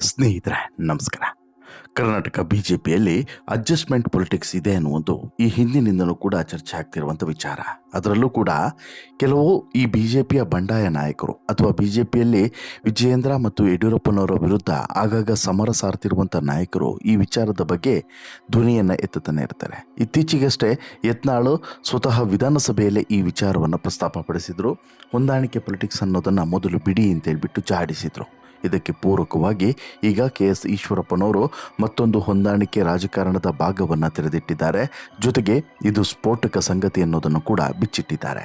ಸ್ನೇಹಿತರೆ, ನಮಸ್ಕಾರ. ಕರ್ನಾಟಕ ಬಿಜೆಪಿಯಲ್ಲಿ ಅಡ್ಜಸ್ಟ್ಮೆಂಟ್ ಪೊಲಿಟಿಕ್ಸ್ ಇದೆ ಅನ್ನುವುದು ಈ ಹಿಂದಿನಿಂದಲೂ ಕೂಡ ಚರ್ಚೆ ಆಗ್ತಿರುವಂಥ ವಿಚಾರ. ಅದರಲ್ಲೂ ಕೂಡ ಕೆಲವು ಈ ಬಿಜೆಪಿಯ ಬಂಡಾಯ ನಾಯಕರು ಅಥವಾ ಬಿಜೆಪಿಯಲ್ಲಿ ವಿಜಯೇಂದ್ರ ಮತ್ತು ಯಡಿಯೂರಪ್ಪನವರ ವಿರುದ್ಧ ಆಗಾಗ ಸಮರ ಸಾರ್ತಿರುವಂಥ ನಾಯಕರು ಈ ವಿಚಾರದ ಬಗ್ಗೆ ಧ್ವನಿಯನ್ನು ಎತ್ತುತ್ತಾನೆ ಇರ್ತಾರೆ. ಇತ್ತೀಚೆಗಷ್ಟೇ ಯತ್ನಾಳು ಸ್ವತಃ ವಿಧಾನಸಭೆಯಲ್ಲೇ ಈ ವಿಚಾರವನ್ನು ಪ್ರಸ್ತಾಪಪಡಿಸಿದರು. ಹೊಂದಾಣಿಕೆ ಪೊಲಿಟಿಕ್ಸ್ ಅನ್ನೋದನ್ನು ಮೊದಲು ಬಿಡಿ ಅಂತೇಳ್ಬಿಟ್ಟು ಜಾಡಿಸಿದರು ಇದಕ್ಕೆ ಪೂರಕವಾಗಿ ಈಗ ಕೆ ಎಸ್ ಈಶ್ವರಪ್ಪನವರು ಮತ್ತೊಂದು ಹೊಂದಾಣಿಕೆ ರಾಜಕಾರಣದ ಭಾಗವನ್ನು ತೆರೆದಿಟ್ಟಿದ್ದಾರೆ. ಜೊತೆಗೆ ಇದು ಸ್ಫೋಟಕ ಸಂಗತಿ ಅನ್ನೋದನ್ನು ಕೂಡ ಬಿಚ್ಚಿಟ್ಟಿದ್ದಾರೆ.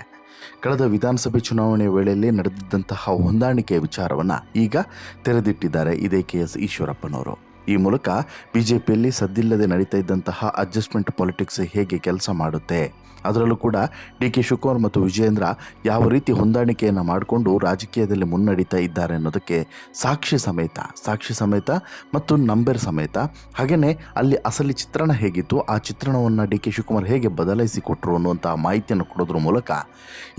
ಕಳೆದ ವಿಧಾನಸಭೆ ಚುನಾವಣೆ ವೇಳೆಯಲ್ಲಿ ನಡೆದಿದ್ದಂತಹ ಹೊಂದಾಣಿಕೆಯ ವಿಚಾರವನ್ನು ಈಗ ತೆರೆದಿಟ್ಟಿದ್ದಾರೆ ಇದೇ ಕೆ ಎಸ್ ಈಶ್ವರಪ್ಪನವರು. ಈ ಮೂಲಕ ಬಿಜೆಪಿಯಲ್ಲಿ ಸದ್ದಿಲ್ಲದೆ ನಡೀತಾ ಇದ್ದಂತಹ ಅಡ್ಜಸ್ಟ್ಮೆಂಟ್ ಪಾಲಿಟಿಕ್ಸ್ ಹೇಗೆ ಕೆಲಸ ಮಾಡುತ್ತೆ? ಅದರಲ್ಲೂ ಕೂಡ ಡಿ ಕೆ ಶಿವಕುಮಾರ್ ಮತ್ತು ವಿಜಯೇಂದ್ರ ಯಾವ ರೀತಿ ಹೊಂದಾಣಿಕೆಯನ್ನು ಮಾಡಿಕೊಂಡು ರಾಜಕೀಯದಲ್ಲಿ ಮುನ್ನಡೀತಾ ಇದ್ದಾರೆ ಅನ್ನೋದಕ್ಕೆ ಸಾಕ್ಷಿ ಸಮೇತ ಸಾಕ್ಷಿ ಸಮೇತ ಮತ್ತು ನಂಬರ್ ಸಮೇತ. ಹಾಗೆಯೇ ಅಲ್ಲಿ ಅಸಲಿ ಚಿತ್ರಣ ಹೇಗಿತ್ತು, ಆ ಚಿತ್ರಣವನ್ನು ಡಿ ಕೆ ಶಿವಕುಮಾರ್ ಹೇಗೆ ಬದಲಾಯಿಸಿಕೊಟ್ರು ಅನ್ನುವಂಥ ಮಾಹಿತಿಯನ್ನು ಕೊಡೋದ್ರ ಮೂಲಕ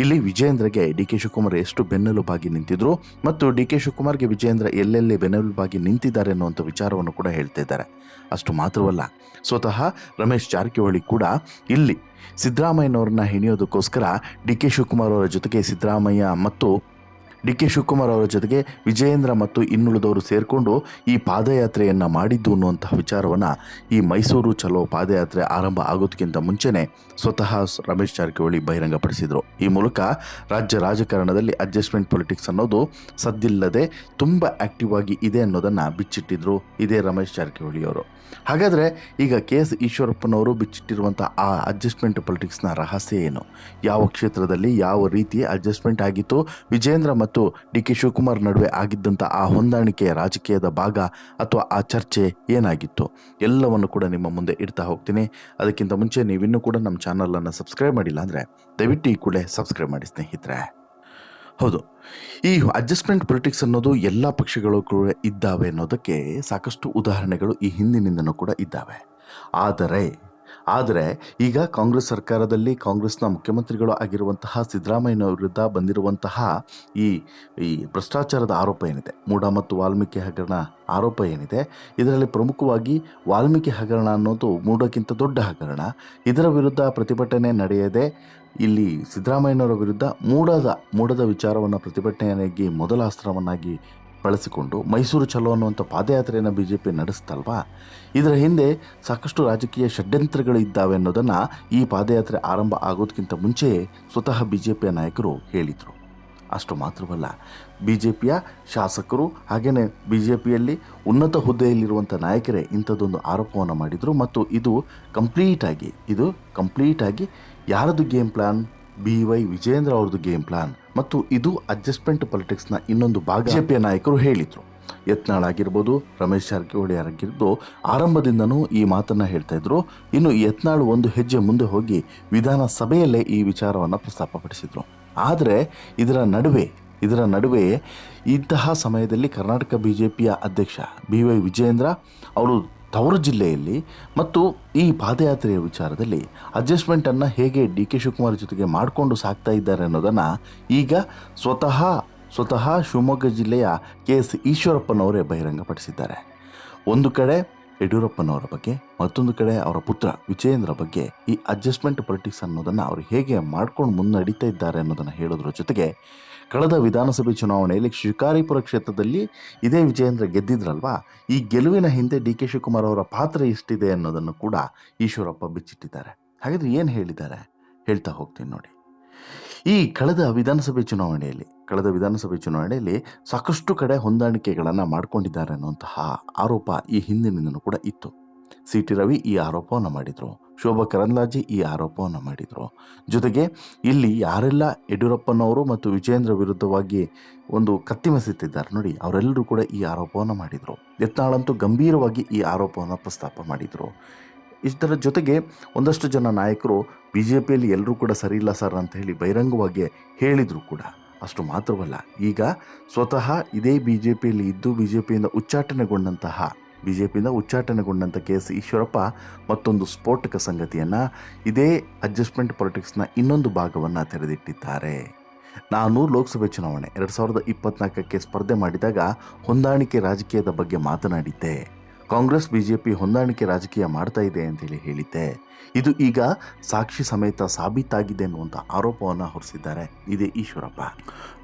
ಇಲ್ಲಿ ವಿಜಯೇಂದ್ರಗೆ ಡಿ ಕೆ ಶಿವಕುಮಾರ್ ಎಷ್ಟು ಬೆನ್ನೆಲುಬಾಗಿ ನಿಂತಿದ್ರು ಮತ್ತು ಡಿ ಕೆ ಶಿವಕುಮಾರ್ಗೆ ವಿಜಯೇಂದ್ರ ಎಲ್ಲೆಲ್ಲಿ ಬೆನ್ನೆಲುಬಾಗಿ ನಿಂತಿದ್ದಾರೆ ಅನ್ನುವಂಥ ವಿಚಾರವನ್ನು ಕೂಡ ಹೇಳ್ತಿದ್ದಾರೆ ಅಷ್ಟು ಮಾತ್ರವಲ್ಲ, ಸ್ವತಃ ರಮೇಶ್ ಜಾರಕಿಹೊಳಿ ಕೂಡ ಇಲ್ಲಿ ಸಿದ್ದರಾಮಯ್ಯನವ್ರನ್ನ ಹೆಣೆಯೋದಕ್ಕೋಸ್ಕರ ಡಿ ಕೆ ಶಿವಕುಮಾರ್ ಅವರ ಜೊತೆಗೆ ಸಿದ್ದರಾಮಯ್ಯ ಮತ್ತು ಡಿ ಕೆ ಶಿವಕುಮಾರ್ ಅವರ ಜೊತೆಗೆ ವಿಜಯೇಂದ್ರ ಮತ್ತು ಇನ್ನುಳಿದವರು ಸೇರಿಕೊಂಡು ಈ ಪಾದಯಾತ್ರೆಯನ್ನು ಮಾಡಿದ್ದು ಅನ್ನುವಂತಹ ವಿಚಾರವನ್ನು ಈ ಮೈಸೂರು ಚಲೋ ಪಾದಯಾತ್ರೆ ಆರಂಭ ಆಗೋದಕ್ಕಿಂತ ಮುಂಚೆನೇ ಸ್ವತಃ ರಮೇಶ್ ಜಾರಕಿಹೊಳಿ ಬಹಿರಂಗಪಡಿಸಿದರು. ಈ ಮೂಲಕ ರಾಜ್ಯ ರಾಜಕಾರಣದಲ್ಲಿ ಅಡ್ಜಸ್ಟ್ಮೆಂಟ್ ಪೊಲಿಟಿಕ್ಸ್ ಅನ್ನೋದು ಸದ್ದಿಲ್ಲದೆ ತುಂಬ ಆಕ್ಟಿವ್ ಆಗಿ ಇದೆ ಅನ್ನೋದನ್ನು ಬಿಚ್ಚಿಟ್ಟಿದ್ರು ಇದೇ ರಮೇಶ್ ಜಾರಕಿಹೊಳಿ ಅವರು. ಹಾಗಾದರೆ ಈಗ ಕೆ ಎಸ್ ಈಶ್ವರಪ್ಪನವರು ಬಿಚ್ಚಿಟ್ಟಿರುವಂಥ ಆ ಅಡ್ಜಸ್ಟ್ಮೆಂಟ್ ಪೊಲಿಟಿಕ್ಸ್ನ ರಹಸ್ಯ ಏನು? ಯಾವ ಕ್ಷೇತ್ರದಲ್ಲಿ ಯಾವ ರೀತಿ ಅಡ್ಜಸ್ಟ್ಮೆಂಟ್ ಆಗಿತ್ತು? ವಿಜೇಂದ್ರ ಡಿ ಕೆ ಶಿವಕುಮಾರ್ ನಡುವೆ ಆಗಿದ್ದಂಥ ಆ ಹೊಂದಾಣಿಕೆಯ ರಾಜಕೀಯದ ಭಾಗ ಅಥವಾ ಆ ಚರ್ಚೆ ಏನಾಗಿತ್ತು ಎಲ್ಲವನ್ನು ಕೂಡ ನಿಮ್ಮ ಮುಂದೆ ಇಡ್ತಾ ಹೋಗ್ತೀನಿ. ಅದಕ್ಕಿಂತ ಮುಂಚೆ ನೀವಿನ್ನೂ ಕೂಡ ನಮ್ಮ ಚಾನಲನ್ನು ಸಬ್ಸ್ಕ್ರೈಬ್ ಮಾಡಿಲ್ಲ ಅಂದರೆ ದಯವಿಟ್ಟು ಈ ಕೂಡಲೇ ಸಬ್ಸ್ಕ್ರೈಬ್ ಮಾಡಿ ಸ್ನೇಹಿತರೆ. ಹೌದು, ಈ ಅಡ್ಜಸ್ಟ್ಮೆಂಟ್ ಪೊಲಿಟಿಕ್ಸ್ ಅನ್ನೋದು ಎಲ್ಲ ಪಕ್ಷಗಳು ಕೂಡ ಇದ್ದಾವೆ ಅನ್ನೋದಕ್ಕೆ ಸಾಕಷ್ಟು ಉದಾಹರಣೆಗಳು ಈ ಹಿಂದಿನಿಂದನೂ ಕೂಡ ಇದ್ದಾವೆ. ಆದರೆ ಆದರೆ ಈಗ ಕಾಂಗ್ರೆಸ್ ಸರ್ಕಾರದಲ್ಲಿ ಕಾಂಗ್ರೆಸ್ನ ಮುಖ್ಯಮಂತ್ರಿಗಳು ಆಗಿರುವಂತಹ ಸಿದ್ದರಾಮಯ್ಯನ ವಿರುದ್ಧ ಬಂದಿರುವಂತಹ ಈ ಈ ಭ್ರಷ್ಟಾಚಾರದ ಆರೋಪ ಏನಿದೆ? ಮೂಡ ಮತ್ತು ವಾಲ್ಮೀಕಿ ಹಗರಣ ಆರೋಪ ಏನಿದೆ? ಇದರಲ್ಲಿ ಪ್ರಮುಖವಾಗಿ ವಾಲ್ಮೀಕಿ ಹಗರಣ ಅನ್ನೋದು ಮೂಡಕ್ಕಿಂತ ದೊಡ್ಡ ಹಗರಣ. ಇದರ ವಿರುದ್ಧ ಪ್ರತಿಭಟನೆ ನಡೆಯದೆ ಇಲ್ಲಿ ಸಿದ್ದರಾಮಯ್ಯನವರ ವಿರುದ್ಧ ಮೂಡದ ಮೂಡದ ವಿಚಾರವನ್ನು ಪ್ರತಿಭಟನೆಯಾಗಿ ಮೊದಲ ಅಸ್ತ್ರವನ್ನಾಗಿ ಬಳಸಿಕೊಂಡು ಮೈಸೂರು ಚಲೋ ಅನ್ನುವಂಥ ಪಾದಯಾತ್ರೆಯನ್ನು ಬಿ ಜೆ ಪಿ ನಡೆಸ್ತಲ್ವಾ? ಇದರ ಹಿಂದೆ ಸಾಕಷ್ಟು ರಾಜಕೀಯ ಷಡ್ಯಂತ್ರಗಳು ಇದ್ದಾವೆ ಅನ್ನೋದನ್ನು ಈ ಪಾದಯಾತ್ರೆ ಆರಂಭ ಆಗೋದಕ್ಕಿಂತ ಮುಂಚೆಯೇ ಸ್ವತಃ ಬಿ ಜೆ ಪಿಯ ನಾಯಕರು ಹೇಳಿದರು. ಅಷ್ಟು ಮಾತ್ರವಲ್ಲ ಬಿ ಜೆ ಪಿಯ ಶಾಸಕರು ಹಾಗೆಯೇ ಬಿ ಜೆ ಪಿಯಲ್ಲಿ ಉನ್ನತ ಹುದ್ದೆಯಲ್ಲಿರುವಂಥ ನಾಯಕರೇ ಇಂಥದ್ದೊಂದು ಆರೋಪವನ್ನು ಮಾಡಿದರು ಮತ್ತು ಇದು ಕಂಪ್ಲೀಟಾಗಿ ಇದು ಕಂಪ್ಲೀಟಾಗಿ ಯಾರದು game plan? B Y Vijayendra ಅವ್ರದ್ದು ಗೇಮ್ ಪ್ಲಾನ್. ಮತ್ತು ಇದು ಅಡ್ಜಸ್ಟ್ಮೆಂಟ್ ಪಾಲಿಟಿಕ್ಸ್ನ ಇನ್ನೊಂದು ಭಾಗ. ಬಿ ಜೆ ಪಿಯ ನಾಯಕರು ಹೇಳಿದರು. ಯತ್ನಾಳ್ ಆಗಿರ್ಬೋದು, ರಮೇಶ್ ಜಾರಕಿಹೊಳಿ ಆಗಿರ್ಬೋದು, ಆರಂಭದಿಂದನೂ ಈ ಮಾತನ್ನು ಹೇಳ್ತಾ ಇದ್ರು. ಇನ್ನು ಯತ್ನಾಳ್ ಒಂದು ಹೆಜ್ಜೆ ಮುಂದೆ ಹೋಗಿ ವಿಧಾನಸಭೆಯಲ್ಲೇ ಈ ವಿಚಾರವನ್ನು ಪ್ರಸ್ತಾಪಪಡಿಸಿದರು. ಆದರೆ ಇದರ ನಡುವೆ ಇದರ ನಡುವೆ ಇಂತಹ ಸಮಯದಲ್ಲಿ ಕರ್ನಾಟಕ ಬಿ ಜೆ ಪಿಯ ಅಧ್ಯಕ್ಷ ಬಿ ವೈ ವಿಜಯೇಂದ್ರ ಅವರು ತವರು ಜಿಲ್ಲೆಯಲ್ಲಿ ಮತ್ತು ಈ ಪಾದಯಾತ್ರೆಯ ವಿಚಾರದಲ್ಲಿ ಅಡ್ಜಸ್ಟ್ಮೆಂಟನ್ನು ಹೇಗೆ ಡಿ ಕೆ ಶಿವಕುಮಾರ್ ಜೊತೆಗೆ ಮಾಡಿಕೊಂಡು ಸಾಕ್ತಾ ಇದ್ದಾರೆ ಅನ್ನೋದನ್ನು ಈಗ ಸ್ವತಃ ಸ್ವತಃ ಶಿವಮೊಗ್ಗ ಜಿಲ್ಲೆಯ ಕೆ ಎಸ್ ಈಶ್ವರಪ್ಪನವರೇ ಬಹಿರಂಗಪಡಿಸಿದ್ದಾರೆ. ಒಂದು ಕಡೆ ಯಡಿಯೂರಪ್ಪನವರ ಬಗ್ಗೆ, ಮತ್ತೊಂದು ಕಡೆ ಅವರ ಪುತ್ರ ವಿಜಯೇಂದ್ರ ಬಗ್ಗೆ ಈ ಅಡ್ಜಸ್ಟ್ಮೆಂಟ್ ಪೊಲಿಟಿಕ್ಸ್ ಅನ್ನೋದನ್ನು ಅವರು ಹೇಗೆ ಮಾಡ್ಕೊಂಡು ಮುನ್ನಡೀತಾ ಇದ್ದಾರೆ ಅನ್ನೋದನ್ನು ಹೇಳೋದ್ರ ಜೊತೆಗೆ ಕಳೆದ ವಿಧಾನಸಭೆ ಚುನಾವಣೆಯಲ್ಲಿ ಶಿಕಾರಿಪುರ ಕ್ಷೇತ್ರದಲ್ಲಿ ಇದೇ ವಿಜಯೇಂದ್ರ ಗೆದ್ದಿದ್ರಲ್ವಾ? ಈ ಗೆಲುವಿನ ಹಿಂದೆ ಡಿ ಕೆ ಶಿವಕುಮಾರ್ ಅವರ ಪಾತ್ರ ಎಷ್ಟಿದೆ ಅನ್ನೋದನ್ನು ಕೂಡ ಈಶ್ವರಪ್ಪ ಬಿಚ್ಚಿಟ್ಟಿದ್ದಾರೆ. ಹಾಗಾದರೆ ಏನು ಹೇಳಿದ್ದಾರೆ? ಹೇಳ್ತಾ ಹೋಗ್ತೀನಿ ನೋಡಿ. ಈ ಕಳೆದ ವಿಧಾನಸಭೆ ಚುನಾವಣೆಯಲ್ಲಿ, ಕಳೆದ ವಿಧಾನಸಭೆ ಚುನಾವಣೆಯಲ್ಲಿ ಸಾಕಷ್ಟು ಕಡೆ ಹೊಂದಾಣಿಕೆಗಳನ್ನು ಮಾಡಿಕೊಂಡಿದ್ದಾರೆ ಅನ್ನುವಂತಹ ಆರೋಪ ಈ ಹಿಂದಿನಿಂದಲೂ ಕೂಡ ಇತ್ತು. ಸಿ ಟಿ ರವಿ ಈ ಆರೋಪವನ್ನು ಮಾಡಿದರು. ಶೋಭಾ ಕರಂದ್ಲಾಜೆ ಈ ಆರೋಪವನ್ನು ಮಾಡಿದರು. ಜೊತೆಗೆ ಇಲ್ಲಿ ಯಾರೆಲ್ಲ ಯಡಿಯೂರಪ್ಪನವರು ಮತ್ತು ವಿಜೇಂದ್ರ ವಿರುದ್ಧವಾಗಿ ಒಂದು ಕತ್ತಿ ಮೆಸೆತಿದ್ದಾರೆ ನೋಡಿ, ಅವರೆಲ್ಲರೂ ಕೂಡ ಈ ಆರೋಪವನ್ನು ಮಾಡಿದರು. ಯತ್ನಾಳಂತೂ ಗಂಭೀರವಾಗಿ ಈ ಆರೋಪವನ್ನು ಪ್ರಸ್ತಾಪ ಮಾಡಿದರು. ಇದರ ಜೊತೆಗೆ ಒಂದಷ್ಟು ಜನ ನಾಯಕರು ಬಿ ಜೆ ಪಿಯಲ್ಲಿ ಎಲ್ಲರೂ ಕೂಡ ಸರಿ ಇಲ್ಲ ಸರ್ ಅಂತ ಹೇಳಿ ಬಹಿರಂಗವಾಗಿ ಹೇಳಿದರು ಕೂಡ. ಅಷ್ಟು ಮಾತ್ರವಲ್ಲ, ಈಗ ಸ್ವತಃ ಇದೇ ಬಿ ಜೆ ಪಿಯಲ್ಲಿ ಇದ್ದು ಬಿ ಜೆ ಪಿಯಿಂದ ಉಚ್ಚಾಟನೆಗೊಂಡಂತಹ ಬಿ ಜೆ ಪಿಯಿಂದ ಉಚ್ಚಾಟನೆಗೊಂಡಂಥ ಕೆ ಎಸ್ ಈಶ್ವರಪ್ಪ ಮತ್ತೊಂದು ಸ್ಫೋಟಕ ಸಂಗತಿಯನ್ನು, ಇದೇ ಅಡ್ಜಸ್ಟ್ಮೆಂಟ್ ಪೊಲಿಟಿಕ್ಸ್ನ ಇನ್ನೊಂದು ಭಾಗವನ್ನು ತೆರೆದಿಟ್ಟಿದ್ದಾರೆ. ನಾನು ಲೋಕಸಭೆ ಚುನಾವಣೆ, ಎರಡು ಸಾವಿರದ ಇಪ್ಪತ್ನಾಲ್ಕಕ್ಕೆ ಸ್ಪರ್ಧೆ ಮಾಡಿದಾಗ ಹೊಂದಾಣಿಕೆ ರಾಜಕೀಯದ ಬಗ್ಗೆ ಮಾತನಾಡಿದ್ದೆ. ಕಾಂಗ್ರೆಸ್ ಬಿಜೆಪಿ ಹೊಂದಾಣಿಕೆ ರಾಜಕೀಯ ಮಾಡ್ತಾ ಇದೆ ಅಂತೇಳಿ ಹೇಳಿದ್ದೆ. ಇದು ಈಗ ಸಾಕ್ಷಿ ಸಮೇತ ಸಾಬೀತಾಗಿದೆ ಅನ್ನುವಂಥ ಆರೋಪವನ್ನು ಹೊರಿಸಿದ್ದಾರೆ. ಇದೇ ಈಶ್ವರಪ್ಪ.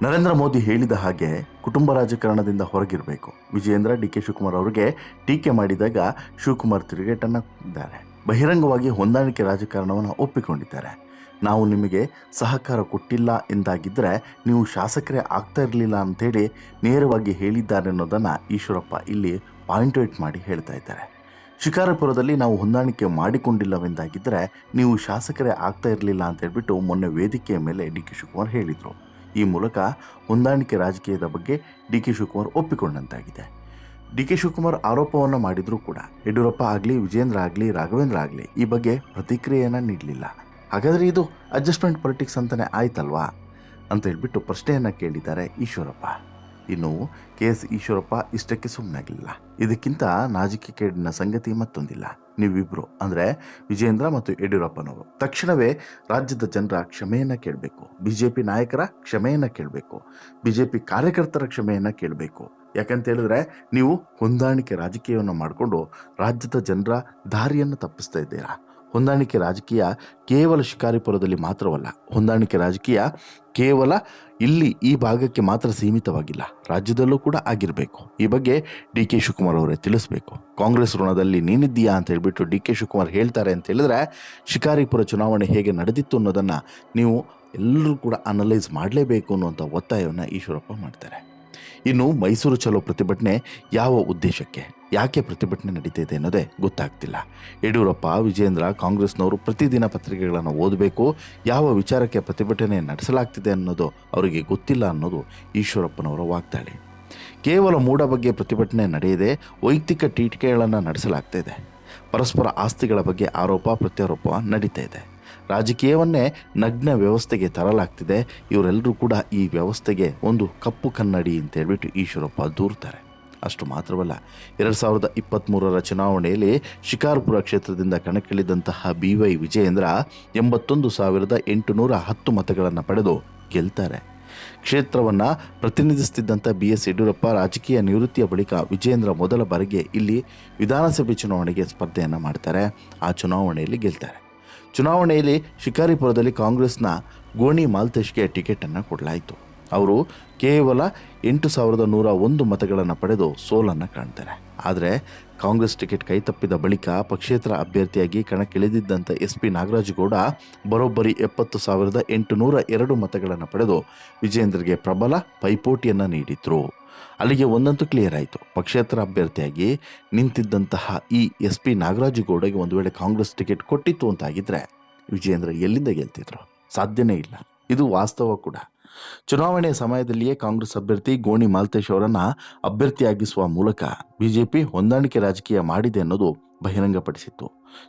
ನರೇಂದ್ರ ಮೋದಿ ಹೇಳಿದ ಹಾಗೆ ಕುಟುಂಬ ರಾಜಕಾರಣದಿಂದ ಹೊರಗಿರಬೇಕು. ವಿಜಯೇಂದ್ರ, ಡಿ ಕೆ ಶಿವಕುಮಾರ್ ಅವರಿಗೆ ಟೀಕೆ ಮಾಡಿದಾಗ ಶಿವಕುಮಾರ್ ತಿರುಗೇಟನ್ನು ಬಹಿರಂಗವಾಗಿ ಹೊಂದಾಣಿಕೆ ರಾಜಕಾರಣವನ್ನು ಒಪ್ಪಿಕೊಂಡಿದ್ದಾರೆ. ನಾವು ನಿಮಗೆ ಸಹಕಾರ ಕೊಟ್ಟಿಲ್ಲ ಎಂದಾಗಿದ್ದರೆ ನೀವು ಶಾಸಕರೇ ಆಗ್ತಾ ಇರಲಿಲ್ಲ ಅಂತೇಳಿ ನೇರವಾಗಿ ಹೇಳಿದ್ದಾರೆ ಅನ್ನೋದನ್ನು ಈಶ್ವರಪ್ಪ ಇಲ್ಲಿ ಪಾಯಿಂಟ್ ಔಟ್ ಮಾಡಿ ಹೇಳ್ತಾ ಇದ್ದಾರೆ. ಶಿಕಾರಪುರದಲ್ಲಿ ನಾವು ಹೊಂದಾಣಿಕೆ ಮಾಡಿಕೊಂಡಿಲ್ಲವೆಂದಾಗಿದ್ದರೆ ನೀವು ಶಾಸಕರೇ ಆಗ್ತಾ ಇರಲಿಲ್ಲ ಅಂತ ಹೇಳಿಬಿಟ್ಟು ಮೊನ್ನೆ ವೇದಿಕೆಯ ಮೇಲೆ ಡಿ ಕೆ ಶಿವಕುಮಾರ್ ಹೇಳಿದರು. ಈ ಮೂಲಕ ಹೊಂದಾಣಿಕೆ ರಾಜಕೀಯದ ಬಗ್ಗೆ ಡಿ ಕೆ ಶಿವಕುಮಾರ್ ಒಪ್ಪಿಕೊಂಡಂತಾಗಿದೆ. ಡಿ ಕೆ ಶಿವಕುಮಾರ್ ಆರೋಪವನ್ನು ಮಾಡಿದರೂ ಕೂಡ ಯಡಿಯೂರಪ್ಪ ಆಗಲಿ, ವಿಜೇಂದ್ರ ಆಗಲಿ, ರಾಘವೇಂದ್ರ ಆಗಲಿ ಈ ಬಗ್ಗೆ ಪ್ರತಿಕ್ರಿಯೆಯನ್ನು ನೀಡಲಿಲ್ಲ. ಹಾಗಾದರೆ ಇದು ಅಡ್ಜಸ್ಟ್ಮೆಂಟ್ ಪೊಲಿಟಿಕ್ಸ್ ಅಂತಲೇ ಆಯ್ತಲ್ವಾ? ಅಂತ ಹೇಳ್ಬಿಟ್ಟು ಪ್ರಶ್ನೆಯನ್ನು ಕೇಳಿದ್ದಾರೆ ಈಶ್ವರಪ್ಪ. ಇನ್ನು ಕೆ ಎಸ್ ಈಶ್ವರಪ್ಪ ಇಷ್ಟಕ್ಕೆ ಸುಮ್ಮನಾಗಲಿಲ್ಲ ಇದಕ್ಕಿಂತ ನಾಜಿಕೆ ಕೇಡಿನ ಸಂಗತಿ ಮತ್ತೊಂದಿಲ್ಲ. ನೀವಿಬ್ರು, ಅಂದರೆ ವಿಜೇಂದ್ರ ಮತ್ತು ಯಡಿಯೂರಪ್ಪನವರು. ತಕ್ಷಣವೇ ರಾಜ್ಯದ ಜನರ ಕ್ಷಮೆಯನ್ನು ಕೇಳಬೇಕು. ಬಿ ಜೆ ಪಿ ನಾಯಕರ ಕ್ಷಮೆಯನ್ನು ಕೇಳಬೇಕು. ಬಿ ಜೆ ಪಿ ಕಾರ್ಯಕರ್ತರ ಕ್ಷಮೆಯನ್ನು ಕೇಳಬೇಕು. ಯಾಕಂತ ಹೇಳಿದ್ರೆ ನೀವು ಹೊಂದಾಣಿಕೆ ರಾಜಕೀಯವನ್ನು ಮಾಡಿಕೊಂಡು ರಾಜ್ಯದ ಜನರ ದಾರಿಯನ್ನು ತಪ್ಪಿಸ್ತಾ ಇದ್ದೀರಾ? ಹೊಂದಾಣಿಕೆ ರಾಜಕೀಯ ಕೇವಲ ಶಿಕಾರಿಪುರದಲ್ಲಿ ಮಾತ್ರವಲ್ಲ, ಹೊಂದಾಣಿಕೆ ರಾಜಕೀಯ ಕೇವಲ ಇಲ್ಲಿ ಈ ಭಾಗಕ್ಕೆ ಮಾತ್ರ ಸೀಮಿತವಾಗಿಲ್ಲ. ರಾಜ್ಯದಲ್ಲೂ ಕೂಡ ಆಗಿರಬೇಕು. ಈ ಬಗ್ಗೆ ಡಿ ಕೆ ಶಿವಕುಮಾರ್ ಅವರೇ ತಿಳಿಸ್ಬೇಕು. ಕಾಂಗ್ರೆಸ್ ಋಣದಲ್ಲಿ ನೀನಿದ್ದೀಯಾ ಅಂತ ಹೇಳಿಬಿಟ್ಟು ಡಿ ಕೆ ಶಿವಕುಮಾರ್ ಹೇಳ್ತಾರೆ ಅಂತ ಹೇಳಿದ್ರೆ ಶಿಕಾರಿಪುರ ಚುನಾವಣೆ ಹೇಗೆ ನಡೆದಿತ್ತು ಅನ್ನೋದನ್ನು ನೀವು ಎಲ್ಲರೂ ಕೂಡ ಅನಲೈಸ್ ಮಾಡಲೇಬೇಕು ಅನ್ನುವಂಥ ಒತ್ತಾಯವನ್ನು ಈಶ್ವರಪ್ಪ ಮಾಡ್ತಾರೆ. ಇನ್ನು ಮೈಸೂರು ಚಲೋ ಪ್ರತಿಭಟನೆ ಯಾವ ಉದ್ದೇಶಕ್ಕೆ? ಯಾಕೆ ಪ್ರತಿಭಟನೆ ನಡೀತಿದೆ ಅನ್ನೋದೇ ಗೊತ್ತಾಗ್ತಿಲ್ಲ. ಯಡಿಯೂರಪ್ಪ ವಿಜೇಂದ್ರ ಕಾಂಗ್ರೆಸ್ನವರು ಪ್ರತಿದಿನ ಪತ್ರಿಕೆಗಳನ್ನು ಓದಬೇಕು, ಯಾವ ವಿಚಾರಕ್ಕೆ ಪ್ರತಿಭಟನೆ ನಡೆಸಲಾಗ್ತಿದೆ ಅನ್ನೋದು ಅವರಿಗೆ ಗೊತ್ತಿಲ್ಲ ಅನ್ನೋದು ಈಶ್ವರಪ್ಪನವರ ವಾಗ್ದಾಳಿ. ಕೇವಲ ಮೂಢ ಬಗ್ಗೆ ಪ್ರತಿಭಟನೆ ನಡೆಯದೆ ವೈಯಕ್ತಿಕ ಟೀಟಿಕೆಗಳನ್ನು ನಡೆಸಲಾಗ್ತಾ ಇದೆ. ಪರಸ್ಪರ ಆಸ್ತಿಗಳ ಬಗ್ಗೆ ಆರೋಪ, ಪ್ರತ್ಯಾರೋಪ ನಡೀತಾ ಇದೆ. ರಾಜಕೀಯವನ್ನೇ ನಗ್ನ ವ್ಯವಸ್ಥೆಗೆ ತರಲಾಗ್ತಿದೆ. ಇವರೆಲ್ಲರೂ ಕೂಡ ಈ ವ್ಯವಸ್ಥೆಗೆ ಒಂದು ಕಪ್ಪು ಕನ್ನಡಿ ಅಂತ ಹೇಳಿಬಿಟ್ಟು ಈಶ್ವರಪ್ಪ ದೂರ್ತಾರೆ. ಅಷ್ಟು ಮಾತ್ರವಲ್ಲ, ಎರಡು ಸಾವಿರದ ಇಪ್ಪತ್ತ್ಮೂರರ ಚುನಾವಣೆಯಲ್ಲಿ ಶಿಕಾರ್ಪುರ ಕ್ಷೇತ್ರದಿಂದ ಕಣಕ್ಕಿಳಿದಂತಹ ಬಿ ವೈ ವಿಜಯೇಂದ್ರ ಎಂಬತ್ತೊಂದು ಸಾವಿರದ ಎಂಟುನೂರ ಹತ್ತು ಮತಗಳನ್ನು ಪಡೆದು ಗೆಲ್ತಾರೆ. ಕ್ಷೇತ್ರವನ್ನು ಪ್ರತಿನಿಧಿಸುತ್ತಿದ್ದಂಥ ಬಿ ಎಸ್ ಯಡಿಯೂರಪ್ಪ ರಾಜಕೀಯ ನಿವೃತ್ತಿಯ ಬಳಿಕ ವಿಜಯೇಂದ್ರ ಮೊದಲ ಬಾರಿಗೆ ಇಲ್ಲಿ ವಿಧಾನಸಭೆ ಚುನಾವಣೆಗೆ ಸ್ಪರ್ಧೆಯನ್ನು ಮಾಡ್ತಾರೆ. ಆ ಚುನಾವಣೆಯಲ್ಲಿ ಗೆಲ್ತಾರೆ. ಚುನಾವಣೆಯಲ್ಲಿ ಶಿಕಾರಿಪುರದಲ್ಲಿ ಕಾಂಗ್ರೆಸ್ನ ಗೋಣಿ ಮಾಲ್ತೇಶ್ಗೆ ಟಿಕೆಟನ್ನು ಕೊಡಲಾಯಿತು. ಅವರು ಕೇವಲ ಎಂಟು ಸಾವಿರದ ನೂರ ಒಂದು ಮತಗಳನ್ನು ಪಡೆದು ಸೋಲನ್ನು ಕಾಣ್ತಾರೆ. ಆದರೆ ಕಾಂಗ್ರೆಸ್ ಟಿಕೆಟ್ ಕೈತಪ್ಪಿದ ಬಳಿಕ ಪಕ್ಷೇತರ ಅಭ್ಯರ್ಥಿಯಾಗಿ ಕಣಕ್ಕಿಳಿದಿದ್ದಂಥ ಎಸ್ ಪಿ ನಾಗರಾಜಗೌಡ ಬರೋಬ್ಬರಿ ಎಪ್ಪತ್ತು ಸಾವಿರದ ಎಂಟುನೂರ ಎರಡು ಮತಗಳನ್ನು ಪಡೆದು ವಿಜೇಂದ್ರಗೆ ಪ್ರಬಲ ಪೈಪೋಟಿಯನ್ನು ನೀಡಿದ್ರು. ಅಲ್ಲಿಗೆ ಒಂದಂತೂ ಕ್ಲಿಯರ್ ಆಯಿತು. ಪಕ್ಷೇತರ ಅಭ್ಯರ್ಥಿಯಾಗಿ ನಿಂತಿದ್ದಂತಹ ಈ ಎಸ್ ಪಿ ನಾಗರಾಜಗೌಡಗೆ ಒಂದು ವೇಳೆ ಕಾಂಗ್ರೆಸ್ ಟಿಕೆಟ್ ಕೊಟ್ಟಿತ್ತು ಅಂತ ಆಗಿದ್ರೆ ವಿಜೇಂದ್ರ ಎಲ್ಲಿಂದ ಗೆಲ್ತಿದ್ರು? ಸಾಧ್ಯನೇ ಇಲ್ಲ. ಇದು ವಾಸ್ತವ ಕೂಡ. ಚುನಾವಣೆಯ ಸಮಯದಲ್ಲಿಯೇ ಕಾಂಗ್ರೆಸ್ ಅಭ್ಯರ್ಥಿ ಗೋಣಿ ಮಾಲ್ತೇಶ್ ಅವರನ್ನು ಅಭ್ಯರ್ಥಿಯಾಗಿಸುವ ಮೂಲಕ ಬಿಜೆಪಿ ಹೊಂದಾಣಿಕೆ ರಾಜಕೀಯ ಮಾಡಿದೆ ಅನ್ನೋದು ಬಹಿರಂಗಪಡಿಸಿತ್ತು.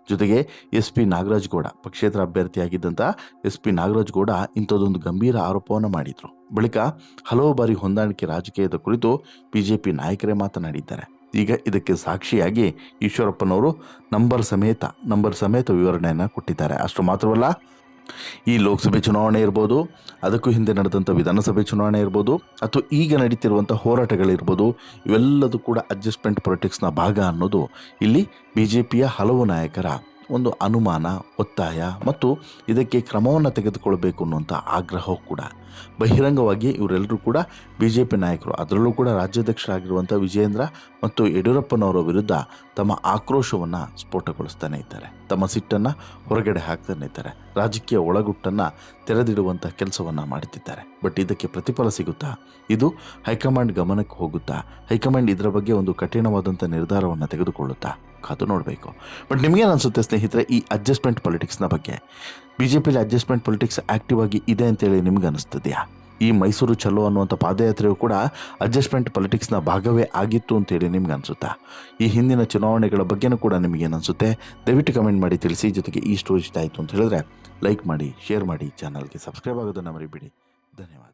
ಜೊತೆಗೆ ಎಸ್ ಪಿ ನಾಗರಾಜ್ ಗೌಡ ಪಕ್ಷೇತರ ಅಭ್ಯರ್ಥಿಯಾಗಿದ್ದಂಥ ಎಸ್ ಪಿ ನಾಗರಾಜ್ ಗೌಡ ಇಂಥದ್ದೊಂದು ಗಂಭೀರ ಆರೋಪವನ್ನು ಮಾಡಿದರು. ಬಳಿಕ ಹಲವು ಬಾರಿ ಹೊಂದಾಣಿಕೆ ರಾಜಕೀಯದ ಕುರಿತು ಬಿಜೆಪಿ ನಾಯಕರೇ ಮಾತನಾಡಿದ್ದಾರೆ. ಈಗ ಇದಕ್ಕೆ ಸಾಕ್ಷಿಯಾಗಿ ಈಶ್ವರಪ್ಪನವರು ನಂಬರ್ ಸಮೇತ ನಂಬರ್ ಸಮೇತ ವಿವರಣೆಯನ್ನು ಕೊಟ್ಟಿದ್ದಾರೆ. ಅಷ್ಟು ಮಾತ್ರವಲ್ಲ ಈ ಲೋಕಸಭೆ ಚುನಾವಣೆ ಇರ್ಬೋದು, ಅದಕ್ಕೂ ಹಿಂದೆ ನಡೆದಂಥ ವಿಧಾನಸಭೆ ಚುನಾವಣೆ ಇರ್ಬೋದು, ಅಥವಾ ಈಗ ನಡೀತಿರುವಂಥ ಹೋರಾಟಗಳಿರ್ಬೋದು, ಇವೆಲ್ಲದೂ ಕೂಡ ಅಡ್ಜಸ್ಟ್ಮೆಂಟ್ ಪೊಲಿಟಿಕ್ಸ್ನ ಭಾಗ ಅನ್ನೋದು ಇಲ್ಲಿ ಬಿ ಜೆ ಪಿಯ ಹಲವು ನಾಯಕರ ಒಂದು ಅನುಮಾನ, ಒತ್ತಾಯ ಮತ್ತು ಇದಕ್ಕೆ ಕ್ರಮವನ್ನು ತೆಗೆದುಕೊಳ್ಳಬೇಕು ಅನ್ನುವಂಥ ಆಗ್ರಹವೂ ಕೂಡ. ಬಹಿರಂಗವಾಗಿ ಇವರೆಲ್ಲರೂ ಕೂಡ ಬಿ ಜೆ ಪಿ ನಾಯಕರು, ಅದರಲ್ಲೂ ಕೂಡ ರಾಜ್ಯಾಧ್ಯಕ್ಷರಾಗಿರುವಂಥ ವಿಜಯೇಂದ್ರ ಮತ್ತು ಯಡಿಯೂರಪ್ಪನವರ ವಿರುದ್ಧ ತಮ್ಮ ಆಕ್ರೋಶವನ್ನು ಸ್ಫೋಟಗೊಳಿಸ್ತಾನೆ ಇದ್ದಾರೆ. ತಮ್ಮ ಸಿಟ್ಟನ್ನು ಹೊರಗಡೆ ಹಾಕ್ತಾನೆ ಇದ್ದಾರೆ. ರಾಜಕೀಯ ಒಳಗುಟ್ಟನ್ನು ತೆರೆದಿಡುವಂಥ ಕೆಲಸವನ್ನು ಮಾಡುತ್ತಿದ್ದಾರೆ ಬಟ್ ಇದಕ್ಕೆ ಪ್ರತಿಫಲ ಸಿಗುತ್ತಾ? ಇದು ಹೈಕಮಾಂಡ್ ಗಮನಕ್ಕೆ ಹೋಗುತ್ತಾ? ಹೈಕಮಾಂಡ್ ಇದರ ಬಗ್ಗೆ ಒಂದು ಕಠಿಣವಾದಂಥ ನಿರ್ಧಾರವನ್ನು ತೆಗೆದುಕೊಳ್ಳುತ್ತಾ? ಕಾದು ನೋಡಬೇಕು. ಬಟ್ ನಿಮಗೇನು ಅನಿಸುತ್ತೆ ಸ್ನೇಹಿತರೆ, ಈ ಅಡ್ಜಸ್ಟ್ಮೆಂಟ್ ಪೊಲಿಟಿಕ್ಸ್ನ ಬಗ್ಗೆ? ಬಿ ಜೆ ಪಿಲಿ ಅಡ್ಜಸ್ಟ್ಮೆಂಟ್ ಪೊಲಿಟಿಕ್ಸ್ ಆ್ಯಕ್ಟಿವ್ ಆಗಿ ಇದೆ ಅಂತೇಳಿ ನಿಮ್ಗೆ ಅನಿಸ್ತದೆಯಾ ಈ ಮೈಸೂರು ಚಲೋ ಅನ್ನುವಂಥ ಪಾದಯಾತ್ರೆಯು ಕೂಡ ಅಡ್ಜಸ್ಟ್ಮೆಂಟ್ ಪೊಲಿಟಿಕ್ಸ್ನ ಭಾಗವೇ ಆಗಿತ್ತು ಅಂತೇಳಿ ನಿಮ್ಗೆ ಅನಿಸುತ್ತಾ ಈ ಹಿಂದಿನ ಚುನಾವಣೆಗಳ ಬಗ್ಗೆನೂ ಕೂಡ ನಿಮಗೇನು ಅನಿಸುತ್ತೆ ದಯವಿಟ್ಟು ಕಮೆಂಟ್ ಮಾಡಿ ತಿಳಿಸಿ, ಜೊತೆಗೆ ಈ ಸ್ಟೋರಿ ಇಷ್ಟ ಆಯಿತು ಅಂತ ಹೇಳಿದ್ರೆ ಲೈಕ್ ಮಾಡಿ ಶೇರ್ ಮಾಡಿ ಚಾನಲ್ಗೆ ಸಬ್ಸ್ಕ್ರೈಬ್ ಆಗೋದನ್ನು ಮರಿಬೇಡಿ. ಧನ್ಯವಾದ.